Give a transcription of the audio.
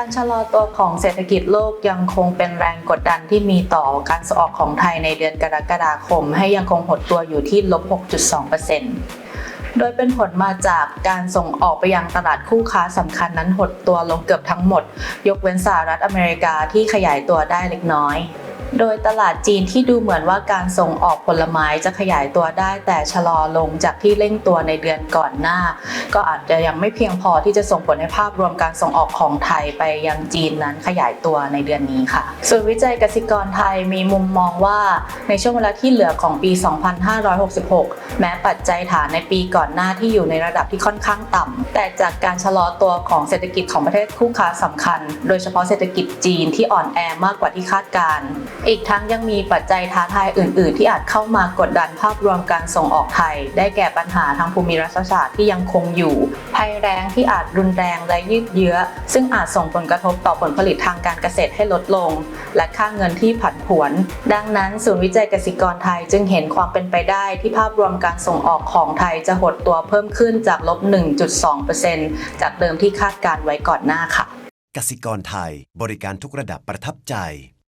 การชะลอตัวของเศรษฐกิจโลกยังคงเป็นแรงกดดันที่มีต่อการส่งออกของไทยในเดือนกรกฎาคม ให้ยังคงหดตัวอยู่ที่ลบ 6.2%โดยเป็นผลมาจากการส่งออกไปยังตลาดคู่ค้าสำคัญนั้นหดตัวลงเกือบทั้งหมด ยกเว้นสหรัฐอเมริกาที่ขยายตัวได้เล็กน้อย โดยตลาดจีนที่ดูเหมือนว่าการส่งออกผลไม้จะขยายตัวได้ แต่ชะลอลงจากที่เร่งตัวในเดือนก่อนหน้า ก็อาจจะยังไม่เพียงพอที่จะส่งผลให้ภาพรวมการส่งออกของไทยไปยังจีนนั้นขยายตัวในเดือนนี้ค่ะส่วนวิจัยกสิกรไทยมีมุมมองว่าในช่วงเวลาที่เหลือของปี 2566 แม้ปัจจัยฐานในปีก่อนหน้าที่อยู่ในระดับที่ค่อนข้างต่ำแต่จากการชะลอตัวของเศรษฐกิจของประเทศคู่ค้าสำคัญ โดยเฉพาะเศรษฐกิจจีนที่อ่อนแอมากกว่าที่คาดการณ์อีกทั้งยังมีปัจจัยท้าทายอื่น ๆ ที่อาจเข้ามากดดันภาพรวมการส่งออกไทย ได้แก่ปัญหาทางภูมิรัฐศาสตร์ที่ยังคงอยู่ ภัยแรงที่อาจรุนแรงและยืดเยื้อ ซึ่งอาจส่งผลกระทบต่อผลผลิตทางการเกษตรให้ลดลง และค่าเงินที่ผันผวน ดังนั้นศูนย์วิจัยเกษตรกรไทยจึงเห็นความเป็นไปได้ที่ภาพรวมการส่งออกของไทยจะหดตัวเพิ่มขึ้นจากลบ 1.2%จากเดิมที่คาดการไว้ก่อนหน้าค่ะกสิกรไทยบริการทุกระดับประทับใจ